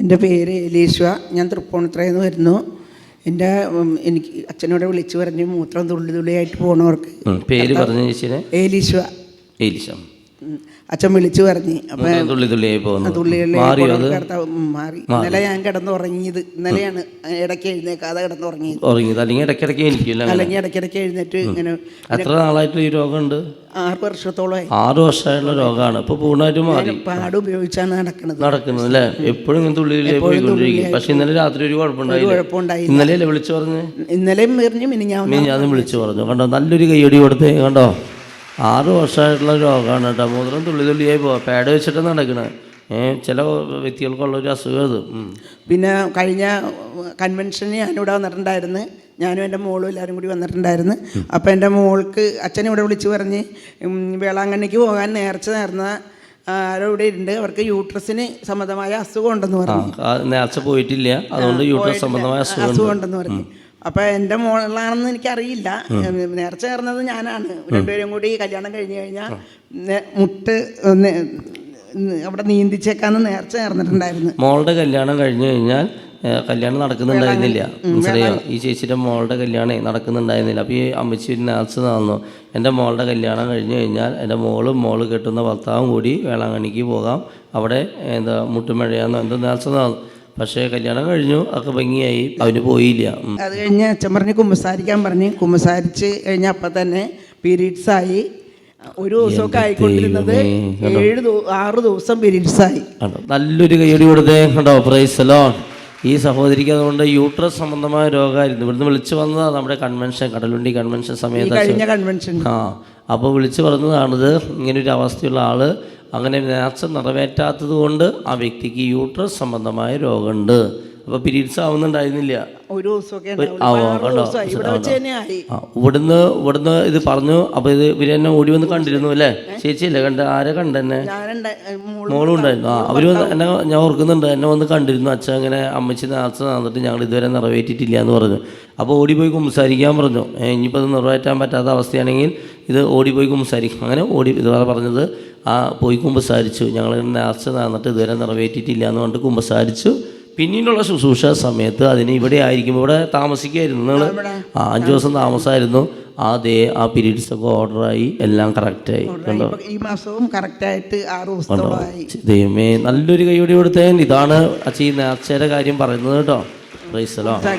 എന്റെ പേര് എലീശ്വ. ഞാൻ തൃപ്പൂണിത്രയിൽ നിന്ന് വരുന്നു. എന്റെ എനിക്ക് അച്ഛനോട് വിളിച്ചു പറഞ്ഞ് മൂത്രം തുള്ളി തുള്ളിയായിട്ട് പോണവർക്ക് പേര് പറഞ്ഞു ഏലീശ്വ ഏലീശ്വ അച്ഛൻ വിളിച്ചു പറഞ്ഞു. അത്? മാറി. ഇന്നലെ ഞാൻ കിടന്നുറങ്ങിയത്. ഇന്നലെയാണ് ഇടയ്ക്ക് എഴുന്നേക്കാതെ കിടന്നുറങ്ങിയത്. അല്ലെങ്കിൽ ഇടയ്ക്കിടയ്ക്ക്. അല്ലെങ്കിൽ ഇടയ്ക്കിടയ്ക്ക് എഴുന്നേറ്റ് ഇങ്ങനെ എത്ര നാളായിട്ട് ഈ രോഗമുണ്ട്? ആറ് വർഷത്തോളമായി. ആറ് വർഷമായുള്ള രോഗമാണ്. ഇപ്പൊ പൂർണമായിട്ട് മാറി. പാട് ഉപയോഗിച്ചാണ് നടക്കുന്നത്. നടക്കുന്നത് അല്ലേ? എപ്പോഴും ഇങ്ങനെ പോയിക്കൊണ്ടിരിക്കും. പക്ഷെ ഇന്നലെ രാത്രി ഒരു കുഴപ്പമുണ്ടായി ഇന്നലെ വിളിച്ചു പറഞ്ഞു? ഇന്നലെയും മിനിഞ്ഞാവുന്ന മീൻ ഞാൻ വിളിച്ചു പറഞ്ഞു. കണ്ടോ? നല്ലൊരു കൈയടി കൊടുത്തേ കണ്ടോ? ആറ് വർഷമായിട്ടുള്ള രോഗമാണ് കേട്ടോ. മൂത്രം തുള്ളി തുള്ളിയായി പോവാം. പാഡ് വെച്ചിട്ട് നടക്കണേ. ചില വ്യക്തികൾക്കുള്ള ഒരു അസുഖം അത്. പിന്നെ കഴിഞ്ഞ കൺവെൻഷന് ഞാനിവിടെ വന്നിട്ടുണ്ടായിരുന്നു. ഞാനും എന്റെ മോളും എല്ലാവരും കൂടി വന്നിട്ടുണ്ടായിരുന്നു. അപ്പോൾ എന്റെ മോൾക്ക് അച്ഛനെ ഇവിടെ വിളിച്ച് പറഞ്ഞ് വേളാങ്കണ്ണിക്ക് പോകാൻ നേർച്ച നേർന്ന ആരോ ഇവിടെ ഉണ്ട്. അവർക്ക് യൂട്രസിന് സംബന്ധമായ അസുഖം ഉണ്ടെന്ന് പറഞ്ഞു നേർച്ച പോയിട്ടില്ല. അതുകൊണ്ട് യൂട്രസ് സംബന്ധമായ അസുഖം ഉണ്ടെന്ന് പറഞ്ഞു. അപ്പോൾ എന്റെ മോളാണെന്ന് എനിക്കറിയില്ല. നേർച്ച ചേർന്നത് ഞാനാണ്. രണ്ടുപേരും കൂടി കല്യാണം കഴിഞ്ഞു കഴിഞ്ഞാൽ മുട്ട് അവിടെ നീന്തിച്ചേക്കാന്ന് നേർച്ച ചേർന്നിട്ടുണ്ടായിരുന്നു. മോളുടെ കല്യാണം കഴിഞ്ഞു കഴിഞ്ഞാൽ കല്യാണം നടക്കുന്നുണ്ടായിരുന്നില്ല. മനസ്സിലായോ ഈ ചേച്ചിയുടെ മോളുടെ കല്യാണം നടക്കുന്നുണ്ടായിരുന്നില്ല. അപ്പോൾ ഈ അമ്മച്ചി നേർച്ച നടന്നു എന്റെ മോളുടെ കല്യാണം കഴിഞ്ഞു കഴിഞ്ഞാൽ എന്റെ മോളും മോൾ കെട്ടുന്ന ഭർത്താവും കൂടി വേളാങ്കണ്ണിക്ക് പോകാം. അവിടെ എന്താ മുട്ടുമഴയാന്നോ എന്തോ നേർച്ച നടന്നു പക്ഷേ കല്യാണം കഴിഞ്ഞു ഒക്കെ ഭംഗിയായി. അവന് പോയില്ല. അത് കഴിഞ്ഞ് അച്ഛൻ പറഞ്ഞ് കുമ്പസാരിക്കാൻ പറഞ്ഞ് കുമ്പസാരിച്ച് കഴിഞ്ഞ അപ്പം തന്നെ പീരീഡ്സ് ആയി. ഒരു ദിവസമൊക്കെ ആയിക്കൊണ്ടിരുന്നത് ഏഴ് ആറ് ദിവസം പീരീഡ്സ് ആയി. നല്ലൊരു കൈയടി കൊടുത്തേ കണ്ടോ? പ്രൈസലോ ഈ സഹോദരിക്ക് അതുകൊണ്ട് യൂട്രസ് സംബന്ധമായ രോഗമായിരുന്നു. ഇവിടുന്ന് വിളിച്ചു വന്നതാണ് നമ്മുടെ കൺവെൻഷൻ കടലുണ്ടി കൺവെൻഷൻ സമയത്ത്. കൺവെൻഷൻ ആ അപ്പോൾ വിളിച്ചു പറഞ്ഞതാണിത്. ഇങ്ങനൊരു അവസ്ഥയുള്ള ആൾ അങ്ങനെ നേർച്ച നിറവേറ്റാത്തത് കൊണ്ട് ആ വ്യക്തിക്ക് യൂട്രസ് സംബന്ധമായ രോഗമുണ്ട്. അപ്പോൾ പീരീഡ്സ് ആവുന്നുണ്ടായിരുന്നില്ല ഒരു ദിവസമൊക്കെ ഇവിടുന്ന് ഇവിടുന്ന് ഇത് പറഞ്ഞു. അപ്പോൾ ഇത് ഇവർ എന്നെ ഓടി വന്ന് കണ്ടിരുന്നു അല്ലേ? ചേച്ചിയല്ലേ കണ്ട ആരെ കണ്ടെന്നെ മോൾ ഉണ്ടായിരുന്നു. ആ അവർ എന്നെ ഞാൻ ഓർക്കുന്നുണ്ട്. എന്നെ വന്ന് കണ്ടിരുന്നു. അച്ഛൻ അങ്ങനെ അമ്മച്ചി നേർച്ച നടന്നിട്ട് ഞങ്ങൾ ഇതുവരെ നിറവേറ്റിയിട്ടില്ല എന്ന് പറഞ്ഞു. അപ്പോൾ ഓടിപ്പോയി കുമ്പസാരിക്കാൻ പറഞ്ഞു. ഇനിയിപ്പോൾ അത് നിറവേറ്റാൻ പറ്റാത്ത അവസ്ഥയാണെങ്കിൽ ഇത് ഓടിപ്പോയി കുമ്പസാരിക്കും. അങ്ങനെ ഓടി ഇതുപോലെ പറഞ്ഞത് ആ പോയി കുമ്പസാരിച്ചു. ഞങ്ങൾ നേർച്ച നടന്നിട്ട് ഇതുവരെ നിറവേറ്റിയിട്ടില്ല എന്ന് പറഞ്ഞിട്ട് കുമ്പസാരിച്ചു. പിന്നീടുള്ള ശുശ്രൂഷ സമയത്ത് അതിന് ഇവിടെ ആയിരിക്കും ഇവിടെ താമസിക്കുകയായിരുന്നു നിങ്ങൾ ആ അഞ്ച് ദിവസം താമസമായിരുന്നു ആ ദേ ആ പീരീഡ്സ് ഒക്കെ ഓർഡറായി എല്ലാം കറക്റ്റായി. കണ്ടോ? ഈ മാസവും കറക്റ്റായിട്ട് ആറ് ദൈവമേ നല്ലൊരു കൈയോടി കൊടുത്തേ ഇതാണ് അച്ഛൻ ഈ നേർച്ചയുടെ കാര്യം പറയുന്നത് കേട്ടോ.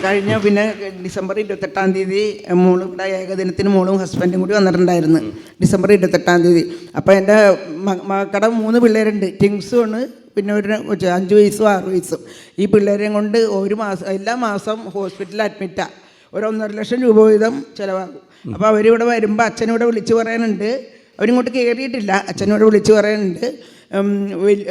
കഴിഞ്ഞ പിന്നെ ഡിസംബർ ഇരുപത്തെട്ടാം തീയതി മോളും ഇവിടെ ഏകദിനത്തിന് മോളും ഹസ്ബൻഡും കൂടി വന്നിട്ടുണ്ടായിരുന്നു. ഡിസംബർ ഇരുപത്തെട്ടാം തീയതി. അപ്പോൾ എന്റെ മകടെ മൂന്ന് പിള്ളേരുണ്ട്. ടിങ്സും ആണ് പിന്നെ ഒരു അഞ്ച് വയസ്സും ആറ് വയസ്സും. ഈ പിള്ളേരെയും കൊണ്ട് ഒരു മാസം എല്ലാ മാസം ഹോസ്പിറ്റലിൽ അഡ്മിറ്റാണ് ഒരു ഒന്നര ലക്ഷം രൂപ വീതം ചിലവാകും. അപ്പോൾ അവരിവിടെ വരുമ്പോൾ അച്ഛനോട് വിളിച്ചു പറയാനുണ്ട്. അവരിങ്ങോട്ട് കയറിയിട്ടില്ല അച്ഛനോട് വിളിച്ചു പറയാനുണ്ട്.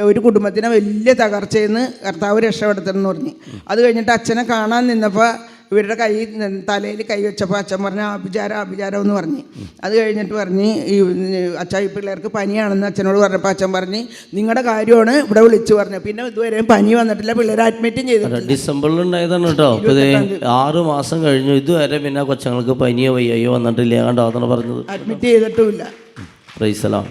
ഒരു കുടുംബത്തിനെ വലിയ തകർച്ചയെന്ന് കർത്താവ് രക്ഷപ്പെടുത്തണം എന്ന് പറഞ്ഞു. അത് കഴിഞ്ഞിട്ട് അച്ഛനെ കാണാൻ നിന്നപ്പോൾ ഇവരുടെ കൈ തലയിൽ കൈ വെച്ചപ്പോൾ അച്ഛൻ പറഞ്ഞ ആഭിചാരം അഭിചാരം എന്ന് പറഞ്ഞു. അത് കഴിഞ്ഞിട്ട് പറഞ്ഞ് ഈ അച്ഛ ഈ പിള്ളേർക്ക് പനിയാണെന്ന് അച്ഛനോട് പറഞ്ഞപ്പോൾ അച്ഛൻ പറഞ്ഞ് നിങ്ങളുടെ കാര്യമാണ് ഇവിടെ വിളിച്ചു പറഞ്ഞു പിന്നെ ഇതുവരെയും പനി വന്നിട്ടില്ല പിള്ളേരെ അഡ്മിറ്റും ചെയ്തിട്ടില്ല. ഡിസംബറിൽ ഉണ്ടായതാണ് കേട്ടോ. ആറ് മാസം കഴിഞ്ഞു. ഇതുവരെ പിന്നെ കൊച്ചങ്ങൾക്ക് പനിയോ വയ്യോ വന്നിട്ടില്ല കണ്ടോ അതാണ് പറഞ്ഞത്. അഡ്മിറ്റ് ചെയ്തിട്ടുമില്ല. പ്രൈസലോ